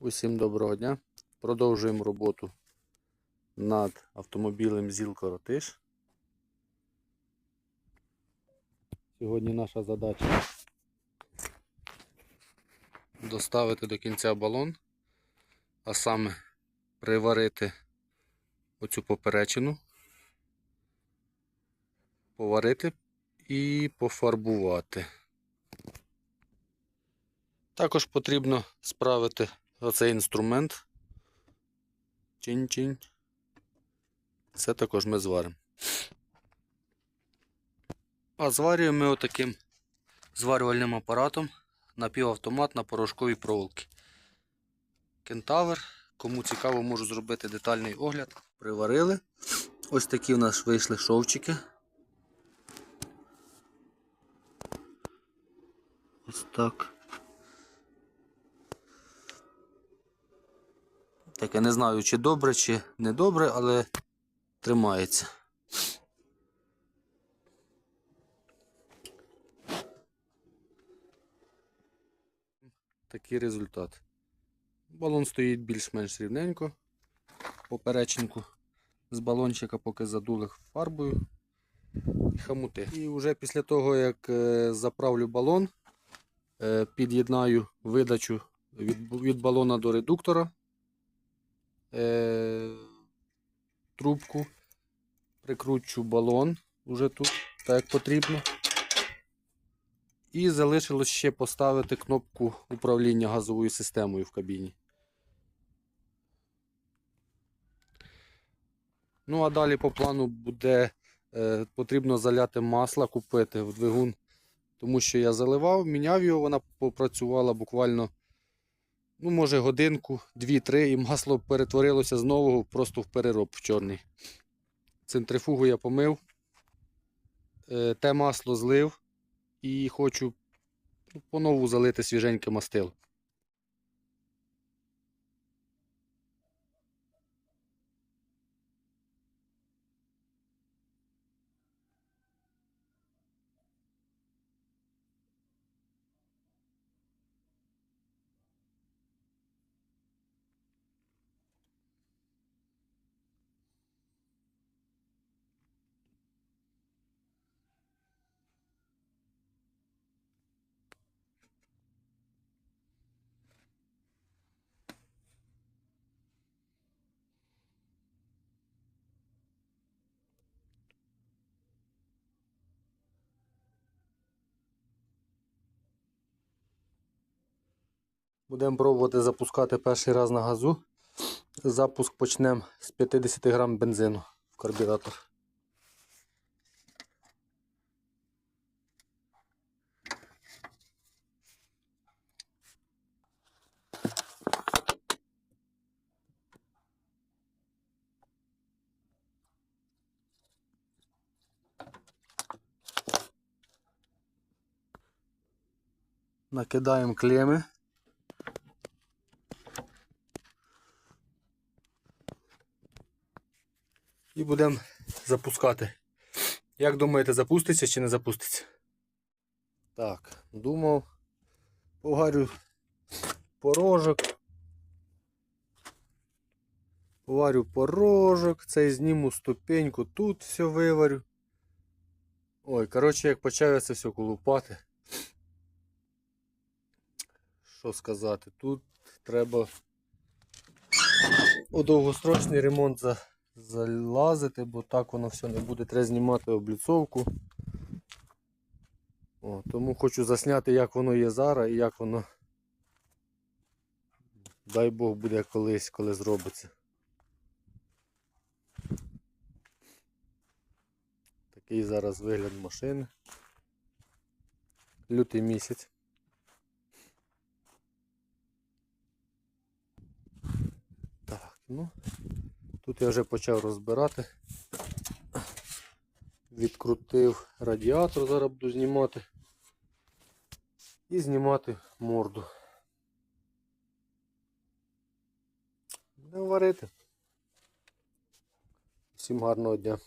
Усім доброго дня. Продовжуємо роботу над автомобілем ЗІЛ Коротиш. Сьогодні наша задача доставити до кінця балон, а саме приварити оцю поперечину, поварити і пофарбувати. Також потрібно справити оцей інструмент. Чинь-чинь. Це також ми зваримо. А зварюємо ми отаким зварювальним апаратом напівавтомат на порошковій проволоці. Кентавр. Кому цікаво, можу зробити детальний огляд. Приварили. Ось такі в нас вийшли шовчики. Ось так. Таке не знаю, чи добре, чи не добре, але тримається. Такий результат. Балон стоїть більш-менш рівненько. Поперечинку з балончика поки задули фарбою і хамути. І вже після того, як е, заправлю балон, е, під'єднаю видачу від, від балона до редуктора е, трубку, прикручу балон уже тут, так як потрібно. І залишилось ще поставити кнопку управління газовою системою в кабіні. Ну, а далі по плану буде е, потрібно заляти масло, купити в двигун, тому що я заливав, міняв його, вона попрацювала буквально ну, може, годинку, дві-три, і масло перетворилося з нового просто в перероб в чорний. Центрифугу я помив, е, те масло злив і хочу понову залити свіженьке мастило. Будемо пробувати запускати перший раз на газу. Запуск почнемо з 50 грам бензину в карбюратор. Накидаємо клеми. І будемо запускати. Як думаєте, запуститься чи не запуститься? Так, думав, поварю порожок. Поварю порожок, цей зніму ступеньку, тут все виварю. Ой, коротше, як почав я це все колупати. Що сказати, тут треба у довгострочний ремонт за залазити, бо так воно все не буде. Треба знімати обліцовку. О, Тому хочу засняти, як воно є зараз і як воно, дай Бог, буде колись, коли зробиться. Такий зараз вигляд машини. Лютий місяць. Так, ну. Тут я вже почав розбирати. Відкрутив радіатор, зараз буду знімати. І знімати морду. Будемо варити. Всім гарного дня.